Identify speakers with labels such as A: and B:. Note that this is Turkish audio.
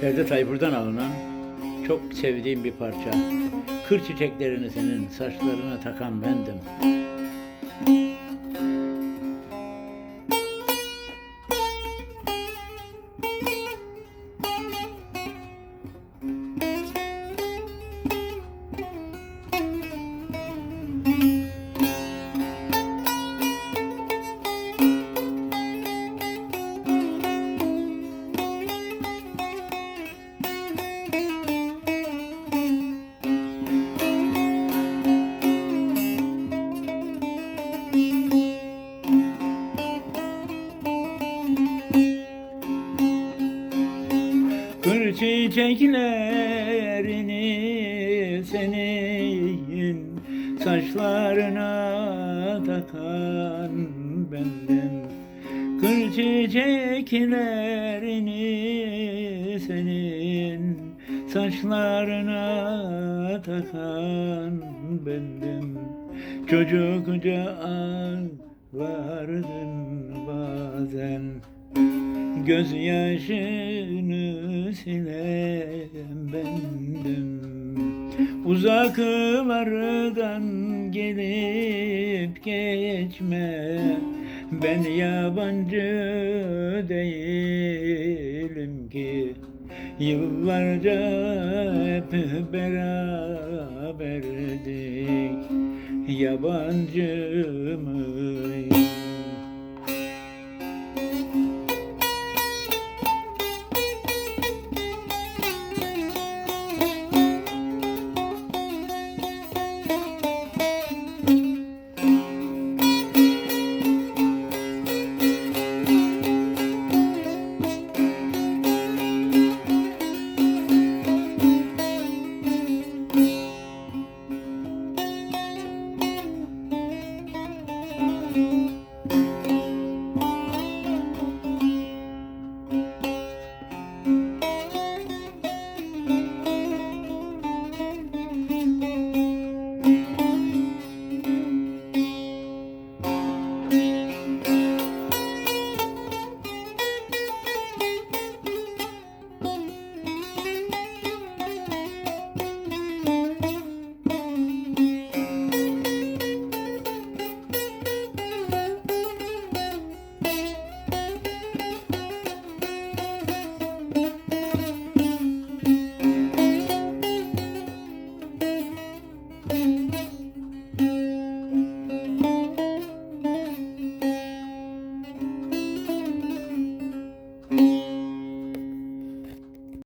A: Ferdi Tayfur'dan alınan çok sevdiğim bir parça. Kır çiçeklerini senin saçlarına takan bendim. Çiçeklerini senin saçlarına takan bendim. Kır çiçeklerini senin saçlarına takan bendim. Çocukça ağlardın bazen. Gözyaşını silen bendim Uzaklardan gelip geçme Ben yabancı değilim ki Yıllarca hep beraberdik Yabancı mıyım?